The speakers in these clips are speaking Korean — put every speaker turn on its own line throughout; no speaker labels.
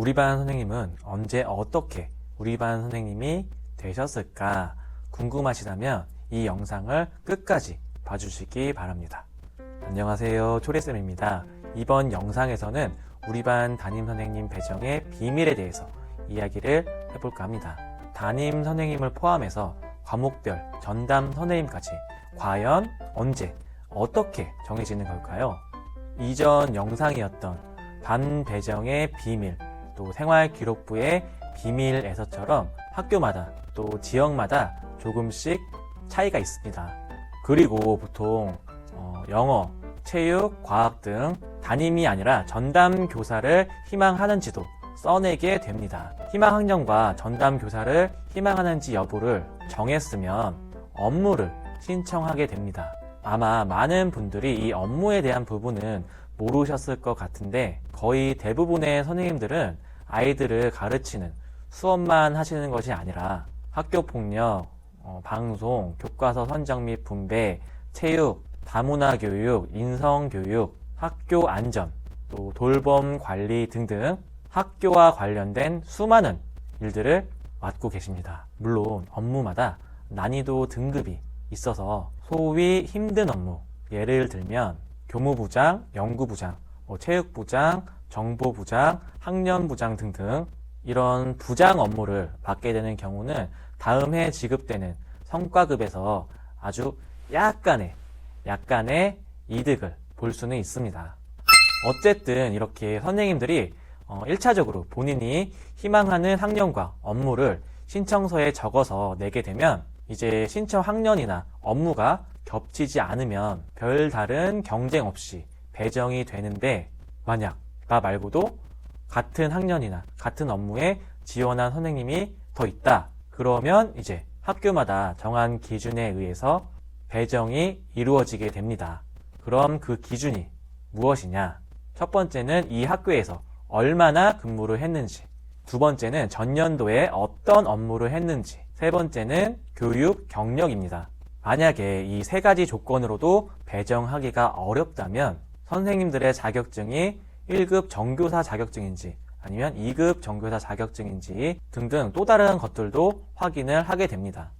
우리 반 선생님은 언제 어떻게 우리 반 선생님이 되셨을까 궁금하시다면 이 영상을 끝까지 봐주시기 바랍니다. 안녕하세요. 초래쌤입니다. 이번 영상에서는 우리 반 담임 선생님 배정의 비밀에 대해서 이야기를 해볼까 합니다. 담임 선생님을 포함해서 과목별 전담 선생님까지 과연 언제 어떻게 정해지는 걸까요? 이전 영상이었던 반 배정의 비밀 또 생활기록부의 비밀 에서처럼 학교마다 또 지역마다 조금씩 차이가 있습니다. 그리고 보통 어, 영어, 체육, 과학 등 담임이 아니라 전담 교사를 희망하는지도 써내게 됩니다. 희망 학년과 전담 교사를 희망하는지 여부를 정했으면 업무를 신청하게 됩니다. 아마 많은 분들이 이 업무에 대한 부분은 모르셨을 것 같은데 거의 대부분의 선생님들은 아이들을 가르치는 수업만 하시는 것이 아니라 학교 폭력, 어, 방송, 교과서 선정 및 분배, 체육, 다문화 교육, 인성 교육, 학교 안전, 또 돌봄 관리 등등 학교와 관련된 수많은 일들을 맡고 계십니다. 물론 업무마다 난이도 등급이 있어서 소위 힘든 업무, 예를 들면 교무부장, 연구부장, 뭐 체육부장, 정보부장, 학년부장 등등 이런 부장 업무를 맡게 되는 경우는 다음 해 지급되는 성과급에서 아주 약간의 약간의 이득을 볼 수는 있습니다. 어쨌든 이렇게 선생님들이 어, 1차적으로 본인이 희망하는 학년과 업무를 신청서에 적어서 내게 되면 이제 신청 학년이나 업무가 겹치지 않으면 별다른 경쟁 없이 배정이 되는데 만약 나 말고도 같은 학년이나 같은 업무에 지원한 선생님이 더 있다. 그러면 이제 학교마다 정한 기준에 의해서 배정이 이루어지게 됩니다. 그럼 그 기준이 무엇이냐? 첫 번째는 이 학교에서 얼마나 근무를 했는지, 두 번째는 전년도에 어떤 업무를 했는지, 세 번째는 교육 경력입니다. 만약에 이 세 가지 조건으로도 배정하기가 어렵다면 선생님들의 자격증이 1급 정교사 자격증인지 아니면 2급 정교사 자격증인지 등등 또 다른 것들도 확인을 하게 됩니다.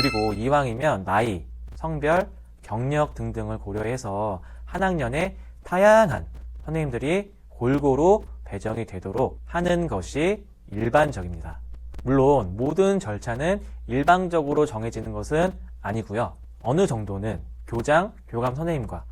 그리고 이왕이면 나이, 성별, 경력 등등을 고려해서 한 학년에 다양한 선생님들이 골고루 배정이 되도록 하는 것이 일반적입니다. 물론 모든 절차는 일방적으로 정해지는 것은 아니고요. 어느 정도는 교장, 교감 선생님과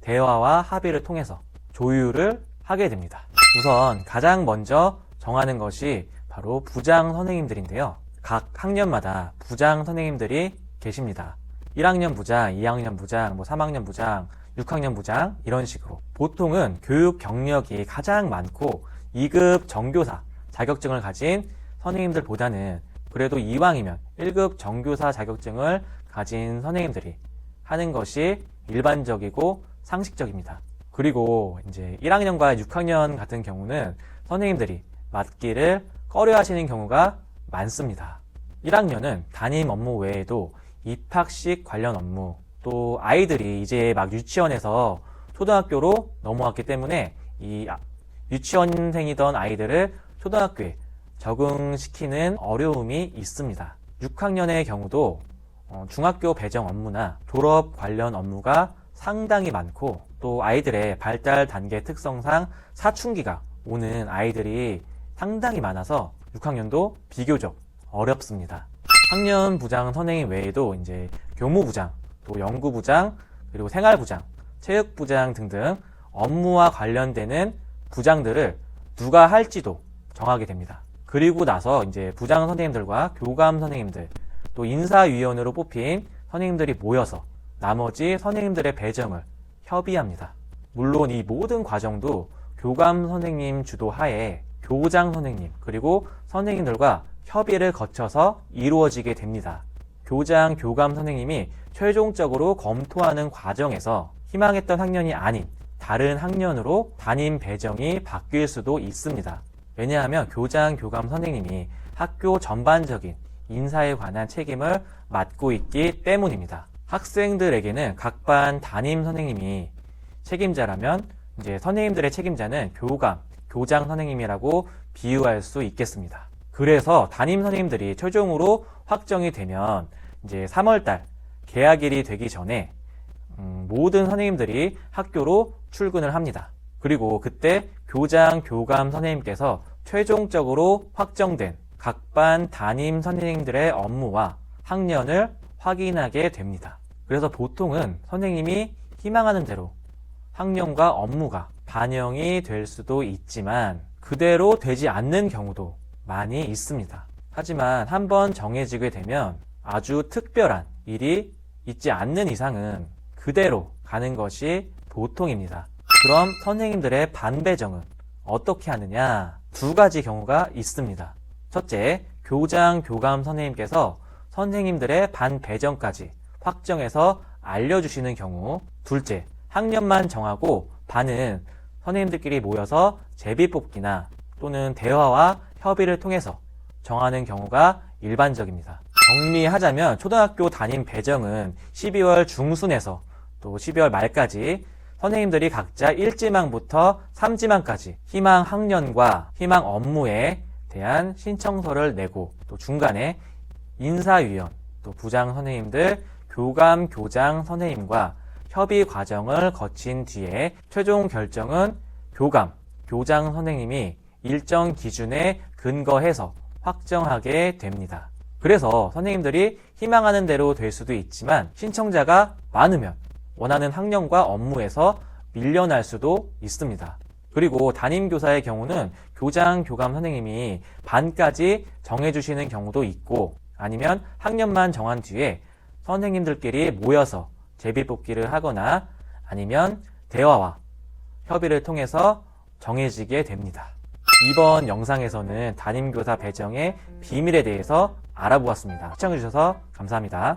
대화와 합의를 통해서 조율을 하게 됩니다. 우선 가장 먼저 정하는 것이 바로 부장 선생님들인데요. 각 학년마다 부장 선생님들이 계십니다. 1학년 부장, 2학년 부장, 뭐 3학년 부장, 6학년 부장 이런 식으로 보통은 교육 경력이 가장 많고 2급 정교사 자격증을 가진 선생님들보다는 그래도 이왕이면 1급 정교사 자격증을 가진 선생님들이 하는 것이 일반적이고 상식적입니다. 그리고 이제 1학년과 6학년 같은 경우는 선생님들이 맡기를 꺼려 하시는 경우가 많습니다. 1학년은 담임 업무 외에도 입학식 관련 업무, 또 아이들이 이제 막 유치원에서 초등학교로 넘어왔기 때문에 이 아- 유치원생이던 아이들을 초등학교에 적응시키는 어려움이 있습니다. 6학년의 경우도 어, 중학교 배정 업무나 졸업 관련 업무가 상당히 많고 또 아이들의 발달 단계 특성상 사춘기가 오는 아이들이 상당히 많아서 6학년도 비교적 어렵습니다. 학년 부장 선생님 외에도 이제 교무부장, 또 연구부장, 그리고 생활부장, 체육부장 등등 업무와 관련되는 부장들을 누가 할지도 정하게 됩니다. 그리고 나서 이제 부장 선생님들과 교감 선생님들, 또 인사위원으로 뽑힌 선생님들이 모여서 나머지 선생님들의 배정을 협의합니다. 물론 이 모든 과정도 교감 선생님 주도하에 교장 선생님 그리고 선생님들과 협의를 거쳐서 이루어지게 됩니다. 교장, 교감 선생님이 최종적으로 검토하는 과정에서 희망했던 학년이 아닌 다른 학년으로 담임 배정이 바뀔 수도 있습니다. 왜냐하면 교장, 교감 선생님이 학교 전반적인 인사에 관한 책임을 맡고 있기 때문입니다. 학생들에게는 각 반 담임 선생님이 책임자라면 이제 선생님들의 책임자는 교감, 교장 선생님이라고 비유할 수 있겠습니다. 그래서 담임 선생님들이 최종으로 확정이 되면 이제 3월달 개학일이 되기 전에 음, 모든 선생님들이 학교로 출근을 합니다. 그리고 그때 교장, 교감 선생님께서 최종적으로 확정된 각 반 담임 선생님들의 업무와 학년을 확인하게 됩니다. 그래서 보통은 선생님이 희망하는 대로 학년과 업무가 반영이 될 수도 있지만 그대로 되지 않는 경우도 많이 있습니다. 하지만 한번 정해지게 되면 아주 특별한 일이 있지 않는 이상은 그대로 가는 것이 보통입니다. 그럼 선생님들의 반배정은 어떻게 하느냐? 두 가지 경우가 있습니다. 첫째, 교장, 교감 선생님께서 선생님들의 반 배정까지 확정해서 알려주시는 경우. 둘째, 학년만 정하고 반은 선생님들끼리 모여서 제비뽑기나 또는 대화와 협의를 통해서 정하는 경우가 일반적입니다. 정리하자면 초등학교 담임 배정은 12월 중순에서 또 12월 말까지 선생님들이 각자 1지망부터 3지망까지 희망 학년과 희망 업무에 대한 신청서를 내고 또 중간에 인사위원 또 부장 선생님들 교감 교장 선생님과 협의 과정을 거친 뒤에 최종 결정은 교감 교장 선생님이 일정 기준에 근거해서 확정하게 됩니다. 그래서 선생님들이 희망하는 대로 될 수도 있지만 신청자가 많으면 원하는 학년과 업무에서 밀려날 수도 있습니다. 그리고 담임교사의 경우는 교장, 교감 선생님이 반까지 정해주시는 경우도 있고 아니면 학년만 정한 뒤에 선생님들끼리 모여서 제비뽑기를 하거나 아니면 대화와 협의를 통해서 정해지게 됩니다. 이번 영상에서는 담임교사 배정의 비밀에 대해서 알아보았습니다. 시청해주셔서 감사합니다.